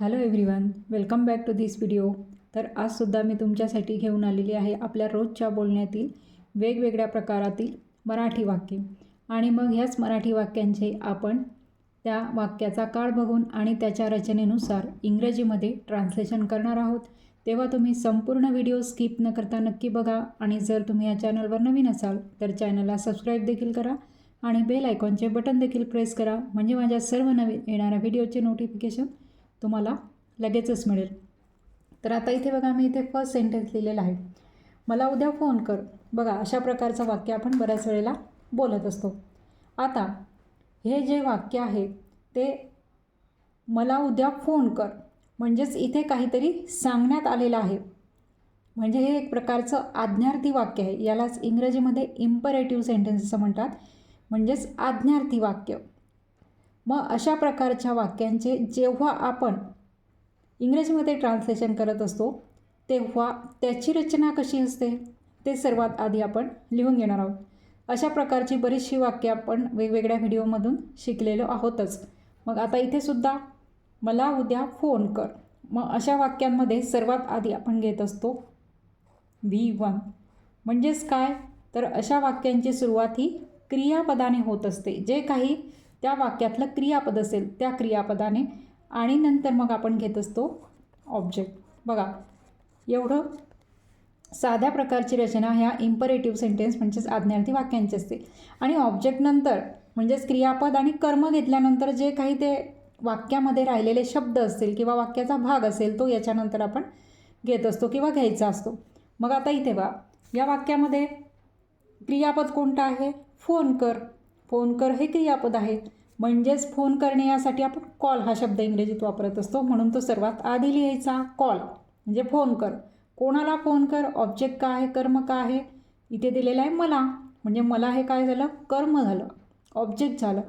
Hello everyone welcome back to this video तर आजसुद्धा मी तुमच्यासाठी घेऊन आलेली आहे आपल्या रोजच्या बोलण्यातील वेगवेगळ्या प्रकारातील मराठी वाक्ये. आणि मग ह्याच मराठी वाक्यांचे आपण त्या वाक्याचा काळ बघून आणि त्याच्या रचनेनुसार इंग्रजीमध्ये ट्रान्सलेशन करणार आहोत. तेव्हा तुम्ही संपूर्ण व्हिडिओ स्किप न करता नक्की बघा आणि जर तुम्ही या चॅनलवर नवीन असाल तर चॅनलला सबस्क्राईब देखील करा आणि बेल आयकॉनचे बटन देखील प्रेस करा. म्हणजे माझ्या सर्व नवीन येणाऱ्या व्हिडिओचे नोटिफिकेशन तुम्हाला लगेचच मिळेल. तर आता इथे बघा मी इथे फर्स्ट सेंटेन्स लिहिलेला आहे. मला उद्या फोन कर. बघा अशा प्रकारचं वाक्य आपण बऱ्याच वेळेला बोलत असतो. आता हे जे वाक्य आहे ते मला उद्या फोन कर. म्हणजेच इथे काहीतरी सांगण्यात आलेलं आहे. म्हणजे हे एक प्रकारचं आज्ञार्थी वाक्य आहे. यालाच इंग्रजीमध्ये इम्परेटिव्ह सेंटेन्स असं म्हणतात. म्हणजेच आज्ञार्थी वाक्य. मग अशा प्रकारच्या वाक्यांचे जेव्हा आपण इंग्रजीमध्ये ट्रान्सलेशन करत असतो तेव्हा त्याची रचना कशी असते? ते सर्वात आधी आपण लिहून घेणार आहोत. अशा प्रकारची बरीचशी वाक्य आपण वेगवेगळ्या व्हिडिओमधून शिकलेलो आहोतच. मग आता इथे सुद्धा मला उद्या फोन कर. मग अशा वाक्यांमध्ये सर्वात आधी आपण घेत असतो व्ही वन म्हणजेच काय? तर अशा वाक्यांची सुरुवात ही क्रियापदाने होत असते. जे काही त्या वाक्यातलं क्रियापद असेल त्या क्रियापदाने आणि नंतर मग आपण घेत असतो ऑब्जेक्ट बघा एवढं साध्या प्रकारची रचना ह्या इम्परेटिव्ह सेंटेन्स म्हणजेच आज्ञार्थी वाक्यांची असते. आणि ऑब्जेक्ट नंतर म्हणजेच क्रियापद आणि कर्म घेतल्यानंतर जे काही ते वाक्यामध्ये राहिलेले शब्द असतील किंवा वाक्याचा भाग असेल तो याच्यानंतर आपण घेत असतो किंवा घ्यायचा असतो. मग आता इथे बा या वाक्यामध्ये क्रियापद कोणतं आहे? फोन कर. फोन कर हे क्रियापद आहे. म्हणजेच फोन करणे यासाठी आपण कॉल हा शब्द इंग्रजीत वापरत असतो. म्हणून तो सर्वात आधी लिहायचा कॉल म्हणजे फोन कर. कोणाला फोन कर? ऑब्जेक्ट का आहे? कर्म का आहे? इथे दिलेलं आहे मला. म्हणजे मला हे काय झालं? कर्म झालं. ऑब्जेक्ट झालं.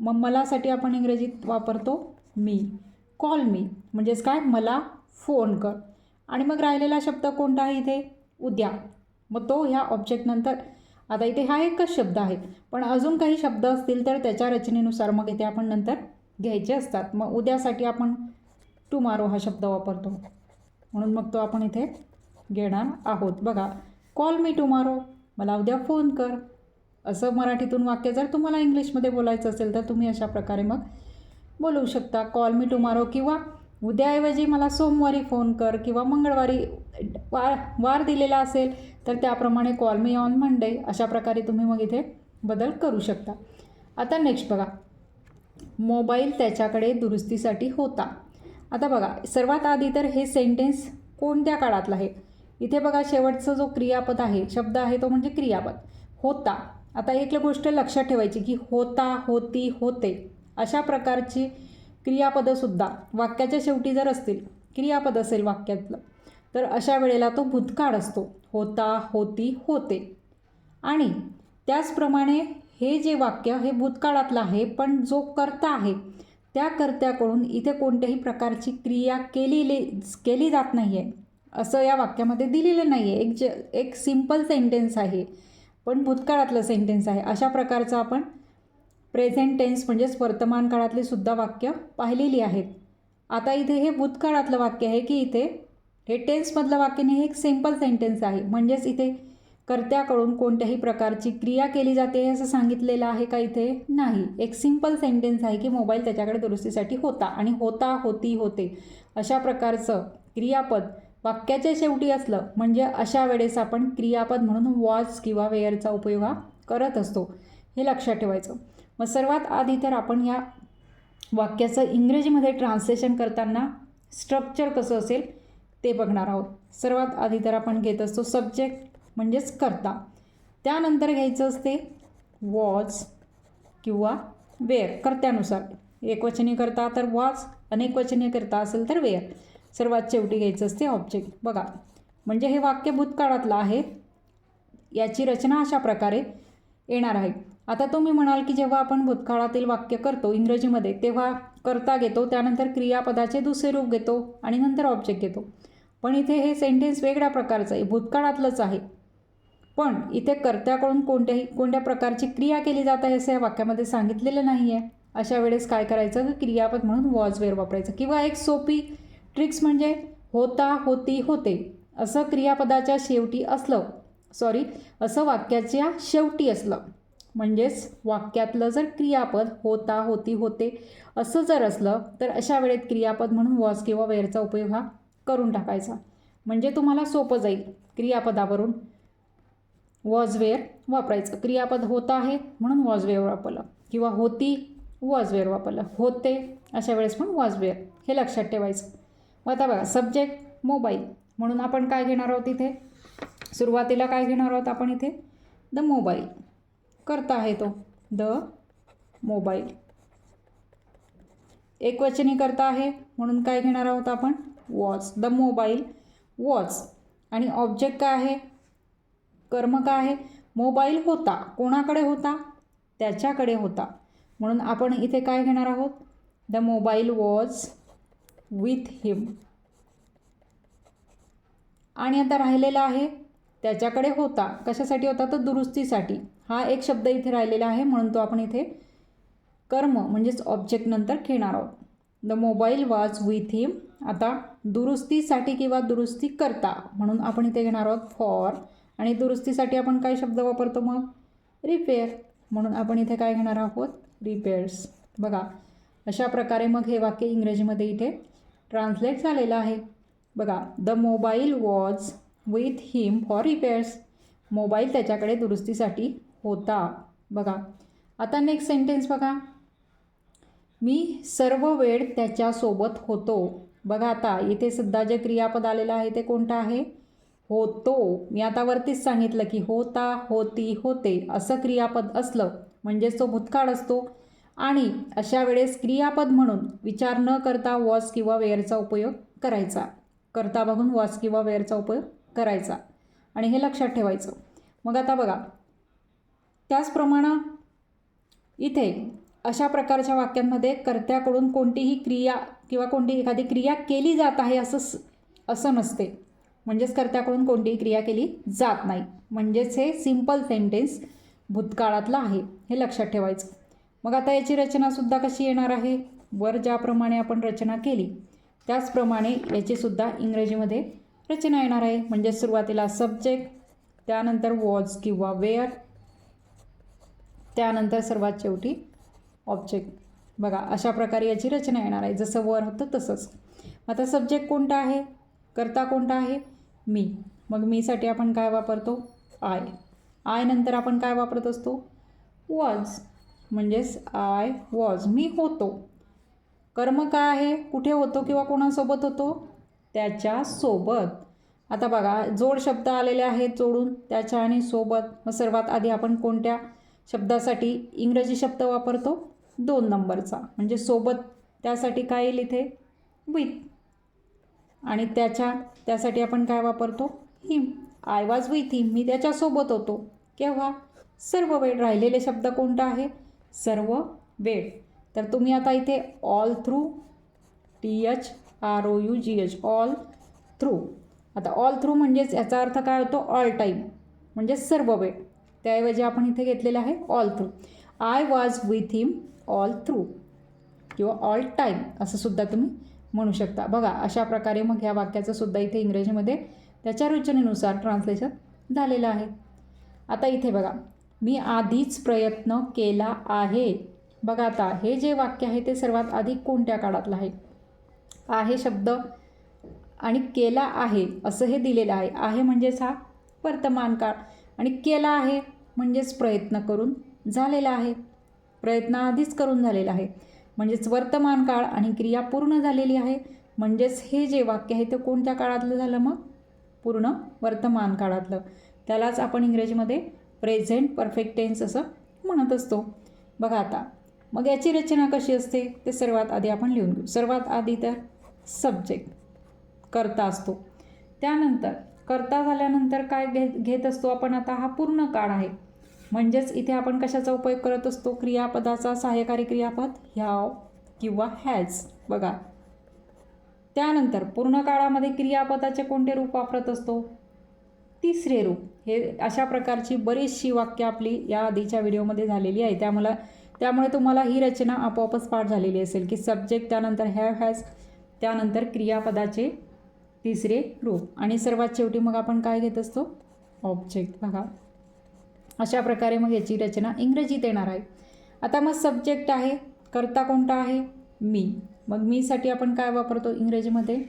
मग मलासाठी आपण इंग्रजीत वापरतो मी. कॉल मी म्हणजेच काय? मला फोन कर. आणि मग राहिलेला शब्द कोणता आहे इथे? उद्या. मग तो ह्या ऑब्जेक्टनंतर आता इथे हा एकच शब्द आहे. पण अजून काही शब्द असतील तर त्याच्या रचनेनुसार मग इथे आपण नंतर घ्यायचे असतात. मग उद्यासाठी आपण टुमारो हा शब्द वापरतो. म्हणून मग तो आपण इथे घेणार आहोत. बघा कॉल मी टुमारो मला उद्या फोन कर. असं मराठीतून वाक्य जर तुम्हाला इंग्लिशमध्ये बोलायचं असेल तर तुम्ही अशा प्रकारे मग बोलवू शकता. कॉल मी टुमारो किंवा उद्याऐवजी मला सोमवारी फोन कर किंवा मंगळवारी वार वार दिलेला असेल तर त्याप्रमाणे कॉल मी ऑन मंडे अशा प्रकारे तुम्ही मग इथे बदल करू शकता. आता नेक्स्ट बघा. मोबाईल त्याच्याकडे दुरुस्तीसाठी होता. आता बघा सर्वात आधी तर हे सेंटेन्स कोणत्या काळातलं आहे? इथे बघा शेवटचं जो क्रियापद आहे शब्द आहे तो म्हणजे क्रियापद. होता. आता एक गोष्ट लक्षात ठेवायची की होता होती होते. अशा प्रकारची क्रियापदंसुद्धा वाक्याच्या शेवटी जर असतील क्रियापद असेल वाक्यातलं तर अशा वेळेला तो भूतकाळ असतो. होता होती होते. आणि त्याचप्रमाणे हे जे वाक्य हे भूतकाळातलं आहे पण जो कर्ता आहे त्या कर्त्याकडून इथे कोणत्याही प्रकारची क्रिया केलेली केली जात नाही आहे असं या वाक्यामध्ये दिलेलं नाही आहे एक ज एक सिंपल सेंटेन्स आहे पण भूतकाळातलं सेंटेन्स आहे. अशा प्रकारचं आपण प्रेझेंट टेन्स म्हणजेच वर्तमान काळातली सुद्धा वाक्य पाहिलेली आहेत. आता इथे हे भूतकाळातलं वाक्य आहे की इथे हे टेन्समधलं वाक्य नाही हे एक सिंपल सेंटेन्स आहे. म्हणजेच इथे कर्त्याकडून कोणत्याही प्रकारची क्रिया केली जाते असं सांगितलेलं आहे का इथे? नाही. एक सिंपल सेंटेन्स आहे की मोबाईल त्याच्याकडे दुरुस्तीसाठी होता आणि होता होती होते. अशा प्रकारचं क्रियापद वाक्याच्या शेवटी असलं म्हणजे अशा वेळेस आपण क्रियापद म्हणून वॉच किंवा वेअरचा उपयोग हा करत असतो. हे लक्षात ठेवायचं. मग सर्वात आधी तर आपण या वाक्याचं इंग्रजीमध्ये ट्रान्सलेशन करताना स्ट्रक्चर कसं असेल ते बघणार आहोत. सर्वात आधी तर आपण घेत असतो सब्जेक्ट म्हणजेच करता. त्यानंतर घ्यायचं असते वॉच किंवा वेअर कर्त्यानुसार. एकवचनी करता तर वॉच अनेकवचनी करता असेल तर वेअर सर्वात शेवटी घ्यायचं असते ऑब्जेक्ट बघा म्हणजे हे वाक्य भूतकाळातलं आहे. याची रचना अशा प्रकारे येणार आहे. आता तुम्ही म्हणाल की जेव्हा आपण भूतकाळातील वाक्य करतो इंग्रजीमध्ये तेव्हा करता घेतो त्यानंतर क्रियापदाचे दुसरे रूप घेतो आणि नंतर ऑब्जेक्ट घेतो. पण इथे हे सेंटेन्स वेगळ्या प्रकारचं आहे भूतकाळातलंच आहे. पण इथे कर्त्याकडून कोणत्याही कोणत्या प्रकारची क्रिया केली जात आहे असं या वाक्यामध्ये सांगितलेलं नाही आहे अशा वेळेस काय करायचं? क्रियापद म्हणून वॉजवेअर वापरायचं. किंवा एक सोपी ट्रिक्स म्हणजे होता होती होते. असं क्रियापदाच्या शेवटी असलं सॉरी असं वाक्याच्या शेवटी असलं. म्हणजेच वाक्यातलं जर क्रियापद होता होती होते असं जर असलं तर अशा वेळेत क्रियापद म्हणून वॉज किंवा वेअरचा उपयोग हा करून टाकायचा. म्हणजे तुम्हाला सोपं जाईल क्रियापदावरून वॉज वेअर वापरायचं. क्रियापद होता आहे म्हणून वॉज वेअर वापरलं किंवा होती वॉज वेअर वापरलं. होते अशा वेळेस पण वॉज वेअर हे लक्षात ठेवायचं. मग आता बघा सब्जेक्ट मोबाईल म्हणून आपण काय घेणार आहोत इथे? सुरुवातीला काय घेणार आहोत आपण इथे? The mobile. करता आहे तो. The mobile. एकवचनी करता आहे म्हणून काय घेणार आहोत आपण? वॉच. The mobile. वॉच. आणि ऑब्जेक्ट काय आहे? कर्म काय आहे? मोबाईल होता. कोणाकडे होता? त्याच्याकडे होता. म्हणून आपण इथे काय घेणार आहोत? The mobile was with him. आणि आता राहिलेला आहे त्याच्याकडे होता. कशासाठी होता? तर दुरुस्तीसाठी. हा एक शब्द इथे राहिलेला आहे म्हणून तो आपण इथे कर्म म्हणजेच ऑब्जेक्ट नंतर घेणार आहोत. The mobile was with him आता दुरुस्तीसाठी किंवा दुरुस्ती करता म्हणून आपण इथे घेणार आहोत फॉर आणि दुरुस्तीसाठी आपण काय शब्द वापरतो मग? रिपेअर म्हणून आपण इथे काय घेणार आहोत? रिपेअर्स बघा अशा प्रकारे मग हे वाक्य इंग्रजीमध्ये इथे ट्रान्सलेट झालेलं आहे. बघा the mobile was with him for repairs mobile त्याच्याकडे दुरुस्तीसाठी होता. बघा. आता नेक्स्ट सेंटेन्स बघा. मी सर्व वेळ त्याच्यासोबत होतो. बघा आता इथे सुद्धा जे क्रियापद आलेलं आहे ते कोणतं आहे? होतो. मी आता वरतीच सांगितलं की होता होती होते असं क्रियापद असलं म्हणजेच तो भूतकाळ असतो. आणि अशा वेळेस क्रियापद म्हणून विचार न करता वॉस किंवा वेअरचा उपयोग करायचा. करता बघून वॉस किंवा वेअरचा उपयोग करायचा. आणि हे लक्षात ठेवायचं. मग आता बघा. त्याचप्रमाणे इथे अशा प्रकारच्या वाक्यांमध्ये कर्त्याकडून कोणतीही क्रिया किंवा कोणती एखादी क्रिया केली जात आहे असं असं नसते. म्हणजेच कर्त्याकडून कोणतीही क्रिया केली जात नाही. म्हणजेच हे सिंपल सेंटेन्स भूतकाळातलं आहे हे लक्षात ठेवायचं. मग आता याची रचनासुद्धा कशी येणार आहे? वर ज्याप्रमाणे आपण रचना केली त्याचप्रमाणे याचीसुद्धा इंग्रजीमध्ये रचना येणार आहे. म्हणजे सुरुवातीला सब्जेक्ट त्यानंतर वॉज किंवा वेअर त्यानंतर सर्वात शेवटी ऑब्जेक्ट बघा अशा प्रकारे याची रचना येणार आहे. जसं वर होतं तसंच. आता सब्जेक्ट कोणता आहे? करता कोणता आहे? मी. मग मीसाठी आपण काय वापरतो? आय आय नंतर आपण काय वापरत असतो? वॉज म्हणजेच आय वॉज मी होतो. कर्म काय आहे? कुठे होतो किंवा कोणासोबत होतो? त्याच्यासोबत. आता बघा जोड शब्द आलेले आहेत जोडून त्याच्या आणि सोबत. मग सर्वात आधी आपण कोणत्या? शब्दासाठी इंग्रजी शब्द वापरतो दोन नंबरचा. म्हणजे सोबत त्यासाठी काय येईल इथे? विथ आणि त्याच्या त्यासाठी आपण काय वापरतो? Him I was with him मी त्याच्यासोबत होतो. केव्हा? सर्व वेळ राहिलेले शब्द कोणता आहे? सर्व वेळ. तर तुम्ही आता इथे all through T H R O U G H all through आता ऑल थ्रू म्हणजेच याचा अर्थ काय होतो? ऑल टाईम म्हणजे सर्व वेळ. त्याऐवजी आपण इथे घेतलेलं आहे all through I was with him all through किंवा ऑल टाईम असं सुद्धा तुम्ही म्हणू शकता. बघा अशा प्रकारे मग ह्या वाक्याचं सुद्धा इथे इंग्रजीमध्ये त्याच्या रचनेनुसार ट्रान्सलेशन झालेलं आहे. आता इथे बघा. मी आधीच प्रयत्न केला आहे. बघा आता हे जे वाक्य आहे ते सर्वात आधी कोणत्या काळातलं आहे? आहे शब्द आणि केला आहे असं हे दिलेलं आहे. आहे म्हणजेच हा वर्तमान काळ. आणि केला आहे म्हणजेच प्रयत्न करून झालेला आहे. प्रयत्न आधीच करून झालेला आहे. म्हणजेच वर्तमान काळ आणि क्रिया पूर्ण झालेली आहे. म्हणजेच हे जे वाक्य आहे ते कोणत्या काळातलं झालं मग? पूर्ण वर्तमान काळातलं. त्यालाच आपण इंग्रजीमध्ये प्रेझेंट परफेक्ट टेन्स असं म्हणत असतो. बघा आता मग याची रचना कशी असते ते सर्वात आधी आपण लिहून घेऊ. सर्वात आधी तर सब्जेक्ट करता असतो. त्यानंतर करता झाल्यानंतर काय घे घेत असतो आपण आता? हा पूर्ण काळ आहे. म्हणजेच इथे आपण कशाचा उपयोग करत असतो? क्रियापदाचा सहाय्यकारी क्रियापद ह्याव किंवा हॅज. बघा. त्यानंतर पूर्ण काळामध्ये क्रियापदाचे कोणते रूप वापरत असतो? तिसरे रूप. हे अशा प्रकारची बरीचशी वाक्य आपली या आधीच्या व्हिडिओमध्ये झालेली आहे. त्यामुळे त्यामुळे तुम्हाला ही रचना आपोआपच पाठ झालेली असेल की सब्जेक्ट त्यानंतर हॅव हॅज त्यानंतर क्रियापदाचे तिसरे रूप. आणि सर्वात शेवटी मग आपण काय घेत असतो? ऑब्जेक्ट बघा. अशा प्रकारे मग याची रचना इंग्रजीत येणार आहे. आता मग सब्जेक्ट आहे करता कोणता आहे? मी. मग मीसाठी आपण काय वापरतो इंग्रजीमध्ये?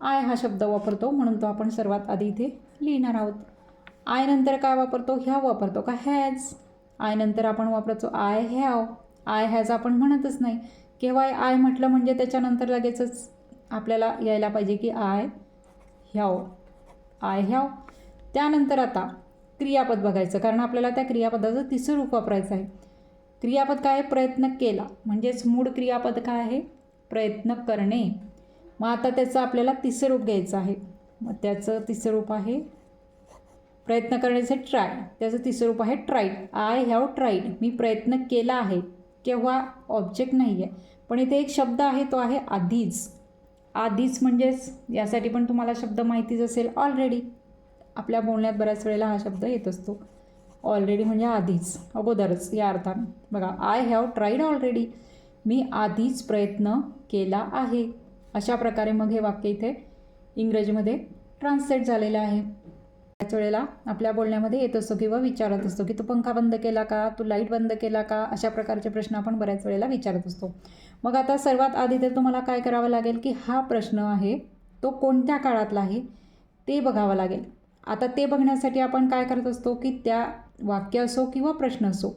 आय हा शब्द वापरतो म्हणून तो आपण सर्वात आधी इथे लिहिणार आहोत. आय नंतर काय वापरतो? ह्या वापरतो का? हॅज आय नंतर आपण वापरतो आय हॅव आय हॅज आपण म्हणतच नाही. केव्हा आय म्हटलं म्हणजे त्याच्यानंतर लगेचच आपल्याला यायला पाहिजे की आय ह्याव आय ह्याव त्यानंतर आता क्रियापद बघायचं. कारण आपल्याला त्या क्रियापदाचं तिसरं रूप वापरायचं आहे. क्रियापद काय? आहे प्रयत्न केला. म्हणजेच मूळ क्रियापद काय आहे? प्रयत्न करणे. मग आता त्याचं आपल्याला तिसरं रूप घ्यायचं आहे. मग त्याचं तिसरं रूप आहे प्रयत्न करण्याचे ट्राय त्याचं तिसरं रूप आहे ट्राईड आय हॅव ट्राईड मी प्रयत्न केला आहे. केव्हा? ऑब्जेक्ट नाही आहे पण इथे एक शब्द आहे तो आहे आधीच. आधीच म्हणजेच यासाठी पण तुम्हाला शब्द माहितीच असेल ऑलरेडी आपल्या बोलण्यात बऱ्याच वेळेला हा शब्द येत असतो. ऑलरेडी म्हणजे आधीच अगोदरच या अर्थाने. बघा आय हॅव ट्राईड ऑलरेडी मी आधीच प्रयत्न केला आहे. अशा प्रकारे मग हे वाक्य इथे इंग्रजीमध्ये ट्रान्सलेट झालेलं आहे. त्याच वेळेला आपल्या बोलण्यामध्ये येत असतो किंवा विचारत असतो की तू पंखा बंद केला का? तू लाइट बंद केला का? अशा प्रकारचे प्रश्न आपण बऱ्याच वेळेला विचारत असतो. मग आता सर्वात आधी तर तुम्हाला काय करावं लागेल की हा प्रश्न आहे तो कोणत्या काळातला आहे ते बघावं लागेल. आता ते बघण्यासाठी आपण काय करत असतो की त्या वाक्य असो किंवा प्रश्न असो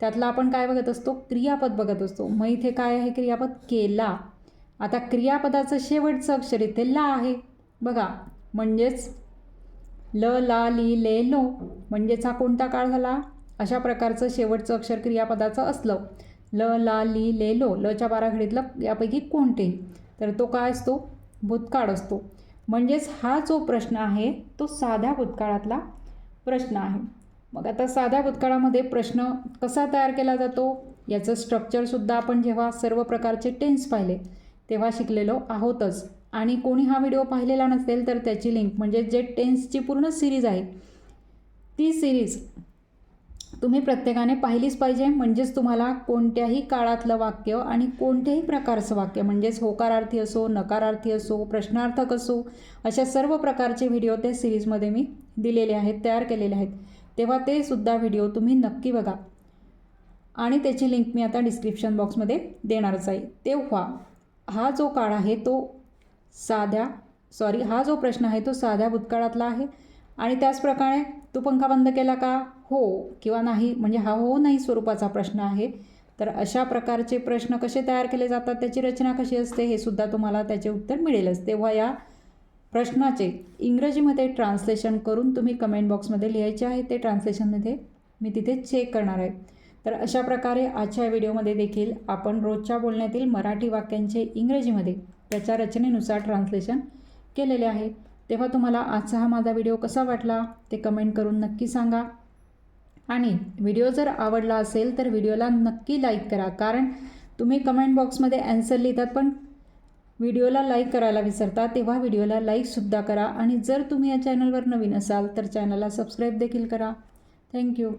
त्यातला आपण काय बघत असतो? क्रियापद बघत असतो. मग इथे काय आहे क्रियापद? केला. आता क्रियापदाचं शेवटचं अक्षर इथे ला आहे. बघा म्हणजेच ल ला ली ले लो म्हणजेच हा कोणता काळ झाला? अशा प्रकारचं शेवटचं अक्षर क्रियापदाचं असलं. ल ला ली ले लो लच्या बाराखडीतलं यापैकी कोणते तर तो काय असतो? भूतकाळ असतो. म्हणजेच हा जो प्रश्न आहे तो साध्या भूतकाळातला प्रश्न आहे. मग आता साध्या भूतकाळामध्ये प्रश्न कसा तयार केला जातो याचं स्ट्रक्चरसुद्धा आपण जेव्हा सर्व प्रकारचे टेन्स पाहिले तेव्हा शिकलेलो आहोतच. आणि कोणी हा व्हिडिओ पाहिलेला नसेल तर त्याची लिंक म्हणजे जे टेन्सची पूर्ण सिरीज आहे ती सिरीज तुम्ही प्रत्येकाने पाहिलीच पाहिजे म्हणजेच तुम्हाला कोणत्याही काळातलं वाक्य आणि कोणत्याही प्रकारचं वाक्य म्हणजेच होकारार्थी असो नकारार्थी असो प्रश्नार्थक असो अशा सर्व प्रकारचे व्हिडिओ त्या सिरीजमध्ये मी दिलेले आहेत तयार केलेले आहेत. तेव्हा ते सुद्धा व्हिडिओ तुम्ही नक्की बघा. आणि त्याची लिंक मी आता डिस्क्रिप्शन बॉक्समध्ये देणारच आहे. तेव्हा हा जो काळ आहे तो साध्या सॉरी हा जो प्रश्न आहे तो साध्या भूतकाळातला आहे. आणि त्याचप्रकारे तू पंखा बंद केला का? हो किंवा नाही म्हणजे हा हो नाही स्वरूपाचा प्रश्न आहे. तर अशा प्रकारचे प्रश्न कसे तयार केले जातात त्याची रचना कशी असते हे सुद्धा तुम्हाला त्याचे उत्तर मिळेलच. तेव्हा या प्रश्नाचे इंग्रजीमध्ये ट्रान्सलेशन करून तुम्ही कमेंट बॉक्समध्ये लिहायचे आहे. ते ट्रान्सलेशनमध्ये मी तिथे चेक करणार आहे. तर अशा प्रकारे आजच्या व्हिडिओमध्ये देखील आपण रोजच्या बोलण्यातील मराठी वाक्यांचे इंग्रजीमध्ये त्याच्या रचनेनुसार ट्रान्सलेशन केलेले आहे. तेव्हा तुम्हाला आजचा हा माझा व्हिडिओ कसा वाटला ते कमेंट करून नक्की सांगा. आणि व्हिडिओ जर आवडला असेल तर व्हिडिओला नक्की लाईक करा. कारण तुम्ही कमेंट बॉक्समध्ये ॲन्सर लिहितात पण व्हिडिओला लाईक करायला विसरता तेव्हा व्हिडिओला लाईकसुद्धा करा. आणि जर तुम्ही या चॅनलवर नवीन असाल तर चॅनलला सबस्क्राईब देखील करा. थँक्यू